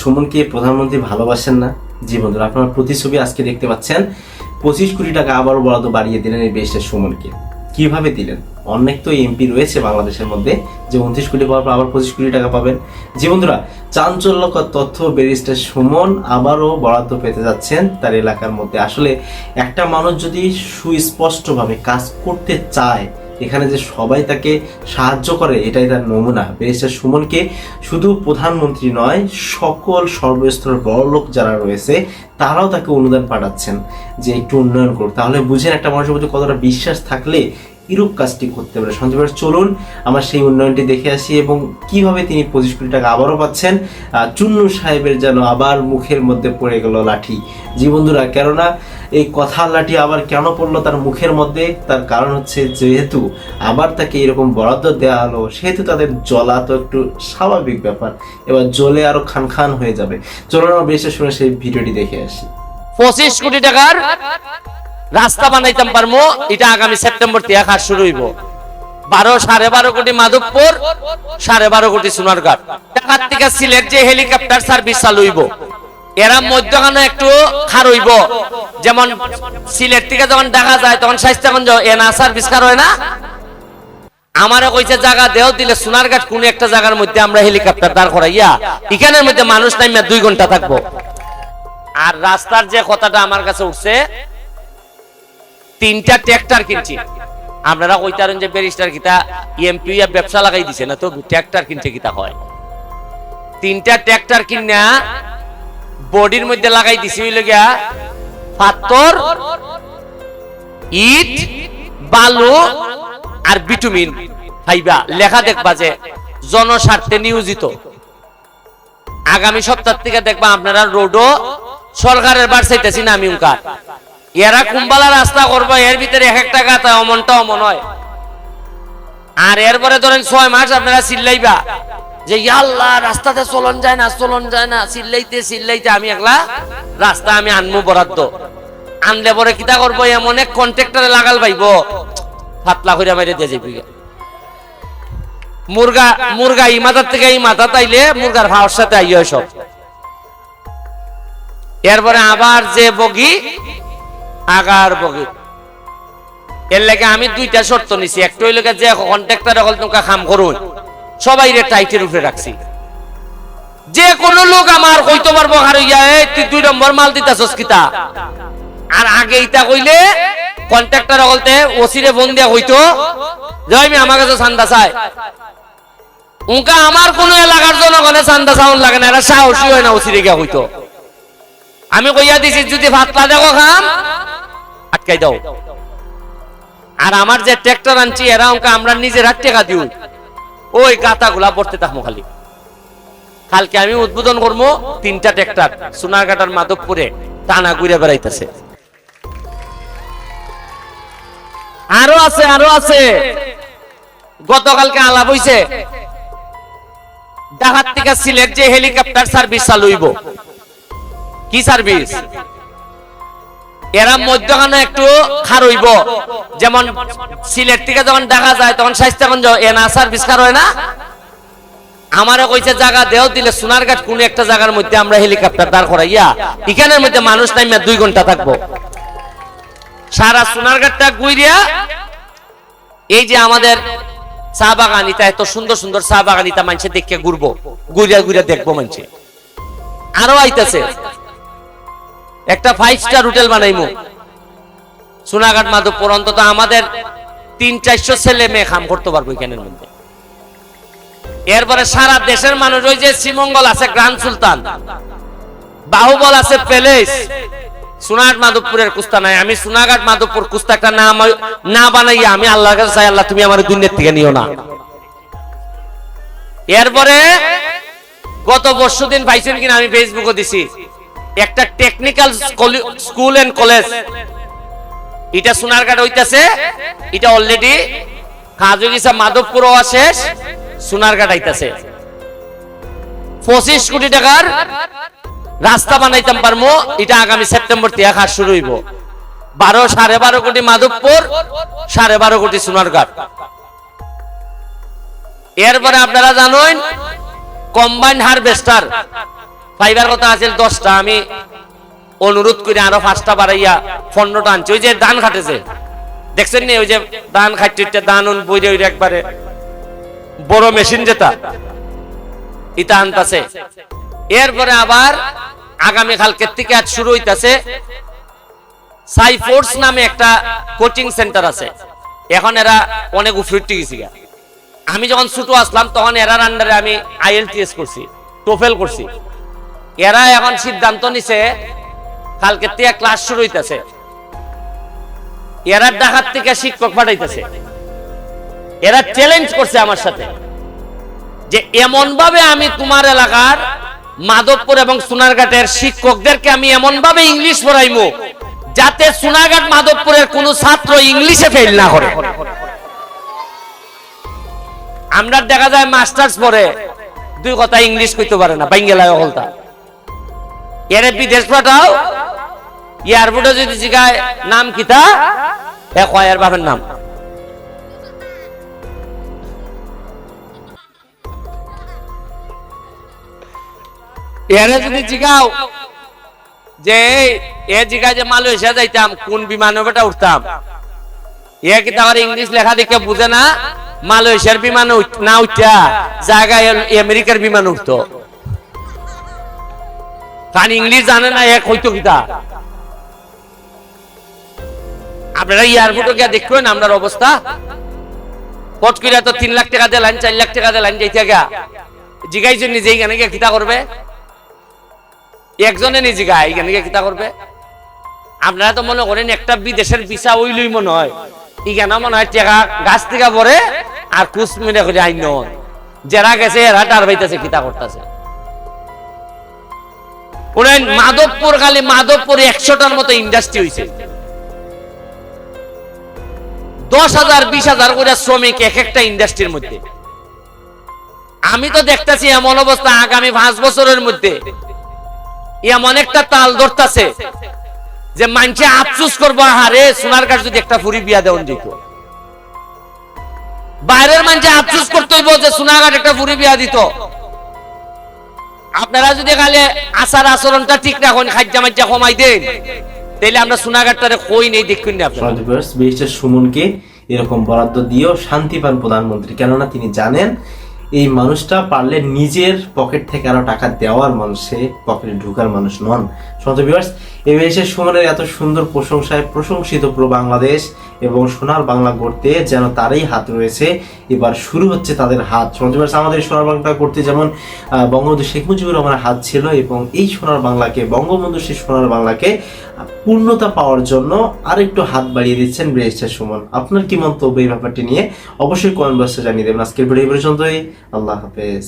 সুমনকে প্রধানমন্ত্রী ভালোবাসেন না। জি বন্ধুরা, আপনারা প্রতিছবি আজকে দেখতে পাচ্ছেন। পঁচিশ কোটি টাকা আবারও বরাদ্দ বাড়িয়ে দিলেন এই বেশটা সুমনকে। কীভাবে দিলেন? অনেক তো এমপি রয়েছে বাংলাদেশের মধ্যে যে উনত্রিশ কোটি পাওয়ার পর আবার পঁচিশ কোটি টাকা পাবেন। জি বন্ধুরা, চাঞ্চল্যকর তথ্য ব্যারিস্টার সুমন আবারও বরাদ্দ পেতে যাচ্ছেন তার এলাকার মধ্যে। আসলে একটা মানুষ যদি সুস্পষ্টভাবে কাজ করতে চায় এখানে যে সবাই তাকে সাহায্য করে, এটাই তার নমুনা। ব্যারিস্টার সুমনকে শুধু প্রধানমন্ত্রী নয়, সকল সর্বস্তরের বড় লোক যারা রয়েছে, তারাও তাকে অনুদান পাঠাচ্ছেন যে একটু উন্নয়ন করুক। তাহলে বুঝেন একটা মানুষের প্রতি কতটা বিশ্বাস থাকলে এরূপ কাজটি করতে পারে। সঞ্জয় চলুন আমার সেই উন্নয়নটি দেখে আসি এবং কীভাবে তিনি পঁচিশ কোটি টাকা আবারও পাচ্ছেন। চুন্নু সাহেবের যেন আবার মুখের মধ্যে পড়ে গেল লাঠি। জি বন্ধুরা, কেননা এই কথার লাঠি আবার কেন পড়ল তার মুখের মধ্যে? তার কারণ হচ্ছে যেহেতু আবার তাকে এরকম বরাদ্দ দেওয়া হলো, সেহেতু তাদের জ্বলা তো একটু স্বাভাবিক ব্যাপার। এবার জ্বলে আরও খান খান হয়ে যাবে। চলুন আমরা বিশেষ শুনে সেই ভিডিওটি দেখে আসি। পঁচিশ কোটি টাকার রাস্তা বানাইতাম পারব এটা আগামী সেপ্টেম্বর থেকে কাজ শুরু হইব। বারো, সাড়ে বারো কোটি মাধবপুর, সাড়ে বারো কোটি সোনারঘাট ঢাকার থেকে সিলেট যে হেলিকপ্টার সার্ভিস চালু হইব। এরা মধ্যখানে একটু খার হইব যেমন সিলেট থেকে যখন ঢাকা যায়, তখন স্বাস্থ্যগঞ্জ এনা সার্ভিস খার হয় না? আমারে কইছে জায়গা দেও, দিলে সোনারঘাট কোন একটা জায়গার মধ্যে আমরা হেলিকপ্টার দাঁড় করাইয়া, এখানের মধ্যে মানুষ নাইমা দুই ঘণ্টা থাকব। আর রাস্তার যে কথাটা আমার কাছে উঠছে, তিনটা ট্র্যাক্টর কিনছি। আপনারা কইতারেন যে ব্যারিস্টার কিতা এমপি ব্যবসা লাগাই দিছে, না তো ট্র্যাক্টর কিনছে কিতা হয়? তিনটা ট্র্যাক্টর কিনা বডির মধ্যে লাগাই দিছি, হইল গিয়া পাথর, ইট, বালু আর বিটুমিন খাইবা লেখা দেখবা যে জনস্বার্থে নিয়োজিত। আগামী সপ্তাহ থেকে দেখবা আপনারা রোডও সরকারের বার চাইতেছি না আমি উনকার। এরা কুম্বালা রাস্তা করব, এর ভিতরে এক এক টাকা তাই অমনটা অমন হয়। আর এরপরে ধরেন ছয় মাস আপনারা চিল্লাইবা যে ইয়াল্লাহ রাস্তাতে চলন যায় না, চলন যায় না, চিল্লাইতে চিল্লাইতে আমি একলা রাস্তা আমি আনমু বরাদ্দ। আনলে পরে কিতা করব? এমন এক কন্ট্রাক্টরে লাগাল পাইব। ফাতলা করে মেরে দিয়ে যাবি মুরগা মুরগা এই মাথার থেকে এই মাথা তাইলে মুরগার ভাওয়ার সাথে আইয় সব। এরপরে আবার যে বগি, আগার বগি। এর লাগে আমি দুইটা শর্ত নিছি। একটা হইল যে কন্ট্রাক্টর হল তোমরা কাম করুন। সবাই রে টাইটের উপরে রাখছি। যে কোনো লোক আমার কইতে পারব আর ইয়া তুই দুই নম্বর মাল দিতাছস কিতা আর আগে ইটা কইলে কন্ট্রাক্টর হলতে ওসিরে ফোন দিয়া হইতো যে আমি আমার কাছে চান্দা চাই। উনকা আমার কোন এলাকার জনগণে চান্দা চাউন লাগে না, এরা সাহসী হয় না ওসিরে গিয়া হইতো আমি কইয়া দিছি, যদি ভাতলা দেখো খাম, আটকাই দাও। আর আমার যে ট্রাক্টর আনছি, এরা অঙ্কা আমরা নিজেরা টাকা দিও ওই গাতা গুলা পড়তে থাকব খালি। কালকে আমি উদ্বোধন করব তিনটা ট্রাক্টর সোনারঘাটার মাধবপুরে টানা ঘুরে বেড়াইতেছে। আরও আছে আরও আছে। গতকালকে আলাপ হইছে। ঢাকার থেকে সিলেট যে হেলিকপ্টার সার্ভিস চালু হইব। কি সার্ভিস? এরা মধ্যখানে একটু খার হইব যেমন সিলেট থেকে যখন ঢাকা যায়, তখন স্বাস্থ্যগঞ্জ এনা সার্ভিস খার হয় না? আমারে কইছে জায়গা দেও, দিলে সোনারঘাট কোন একটা জায়গার মধ্যে আমরা হেলিকপ্টার দাঁড় করাইয়া, এখানের মধ্যে মানুষ নাইমা দুই ঘণ্টা থাকব। সারা সোনারঘাটটা গুইরিয়া, এই যে আমাদের চা বাগানিতা এত সুন্দর সুন্দর চা বাগানিতা মানুষে দেখে ঘুরবো। ঘুরিয়া ঘুরিয়া দেখব মানুষে। আরও আইতাছে। একটা ফাইভ স্টার হোটেল বানাইমু। সোনাঘাট, মাধবপুর, অন্তত আমাদের তিন চারশো ছেলে মেয়ে খাম করতে পারব এখানের মধ্যে। এরপরে সারা দেশের মানুষ, ওই যে শ্রীমঙ্গল আছে গ্রান্ড সুলতান। বাহুবল আছে, প্যালেস। সোনাঘাট, মাধবপুরের কুস্তা নাই। আমি সোনাঘাট, মাধবপুর কুস্তা একটা নাম না বানাইয়া আমি আল্লাহর কাছে চাই, আল্লাহ তুমি আমার দুনিয়ার থেকে নিও না। এরপরে গত বর্ষ দিন পাইছেন কিনা আমি ফেসবুকে দিছি। একটা টেকনিক্যাল স্কুল এন্ড কলেজ এটা সোনারঘাট হইতাছে। এটা অলরেডি গেছে মাধবপুর হওয়া শেষ সোনারঘাট আইতাছে। পঁচিশ কোটি টাকার রাস্তা বানাইতাম পারব এটা আগামী সেপ্টেম্বর থেকে কাজ শুরু হইব। বারো, সাড়ে বারো কোটি মাধবপুর, সাড়ে বারো কোটি সোনারঘাট এরপরে আপনারা জানেন কম্বাইন হারভেস্টার ফাইবার কথা আছে দশটা, আমি অনুরোধ করে আরও পাঁচটা বাড়াইয়া পনেরোটা আনছি। ওই যে ধান খাটেছে, দেখছেন নি? ওই যে উন বইরে ওইটা একবারে বড় মেশিন যেটা, ইটা আনতাছে। এরপরে আবার আগামী কালকের থেকে আজ শুরু হইতাছে সাইফোর্স নামে একটা কোচিং সেন্টার আছে। এখন এরা অনেক উফরিটি গেছি আমি যখন ছোট আসলাম, তখন এরার আন্ডারে আমি আইএলটিএস করছি টোফেল করছি। এরা এখন সিদ্ধান্ত নিছে, কালকে থেকে ক্লাস শুরু হইতাছে। এরা ঢাকার থেকে শিক্ষক পাঠাইতেছে। এরা চ্যালেঞ্জ করছে আমার সাথে যে এমন ভাবে আমি তোমার এলাকার মাধবপুর এবং সোনারঘাটের শিক্ষকদেরকে আমি এমন ভাবে ইংলিশ পড়াইমু, যাতে সোনারঘাট মাধবপুরের কোন ছাত্র ইংলিশে ফেল না করে। আমরা দেখা যায় মাস্টার্স পড়ে, দুই কথা ইংলিশ কইতে পারে না, বাঙ্গেলায় হলতা এরে বিদেশ পাঠাও। এয়ারপোর্টে যদি জিগায়, নাম কিতা এ কয়, এর বাপের নাম? এরে যদি জিগাও, যে এ জিগা যে মালয়েশিয়া যাইতাম, কোন বিমানে বেটা উঠতাম? এ কি তার ইংলিশ লেখা দেখে বুঝে না? মালয়েশিয়ার বিমানে না উঠা জায়গায় আমেরিকার বিমানে উঠতো। কারণ ইংলিশ জানে না, এক হইতো কিতা? আপনারা এয়ারপোর্টে গিয়ে দেখবেন আপনার অবস্থা। পট কইরা তো তিন লাখ টাকা দিলেন চার লাখ টাকা দিলেন যাইতে গা জিগাইছেন নিজে এখানে গিয়ে কিতা করবে? একজনে নিজে গা, এখানে গিয়ে কিতা করবে? আপনারা তো মনে করেন একটা বিদেশের ভিসা ওইলই মনে হয়। এখানে মনে হয় টাকা গাছ থেকে পরে আর কুচ মিনে করে আইন যারা গেছে, এরা টার বাইতেছে কিতা করতেছে। ওরেন মাধবপুর মাধবপুর একশোটার মতো ইন্ডাস্ট্রি হয়েছে দশ হাজার বিশ হাজার করে শ্রমিক এক একটা ইন্ডাস্ট্রির মধ্যে। আমি তো দেখতেছি এমন অবস্থা আগামী পাঁচ বছরের মধ্যে। এমন একটা তাল ধরতেছে যে মানছে আফসুস করব হারে সোনার কাঠ যদি একটা ফুরি বিয়া দেওয়ান যেত বাইরের মানছে আফসুস করতে হইব যে সোনাঘাট একটা ফুরি বিয়া দিত। আপনারা যদি কালে আচার আচরণটা ঠিক রাখুন খাদ্যা মাজ্জা কমাই দেন তাহলে আমরা সোনাঘাটটারে কই নেই দেখুন না আপনারা। সুমনকে এরকম বরাদ্দ দিয়েও শান্তি পান প্রধানমন্ত্রী, কেননা তিনি জানেন এই মানুষটা পারলে নিজের পকেট থেকে আরও টাকা দেওয়ার মানুষে পকেটে ঢুকার মানুষ নন। সমাজবিভার্স এই ব্যারিস্টার সুমনের এত সুন্দর প্রশংসায় প্রশংসিত পুরো বাংলাদেশ এবং সোনার বাংলা গড়তে যেন তারই হাত রয়েছে। এবার শুরু হচ্ছে তাদের হাত। সমাজবিভার্স আমাদের সোনার বাংলা করতে যেমন বঙ্গবন্ধু শেখ মুজিবুর রহমানের হাত ছিল এবং এই সোনার বাংলাকে, বঙ্গবন্ধু সেই সোনার বাংলাকে পূর্ণতা পাওয়ার জন্য আরেকটু হাত বাড়িয়ে দিচ্ছেন ব্রেস্টার সুমন। আপনার কি মন্তব্য এই ব্যাপারটি নিয়ে? অবশ্যই কমেন্ট বক্সে জানিয়ে দেবেন। আজকের ভিডিও পর্যন্তই। আল্লাহ হাফেজ।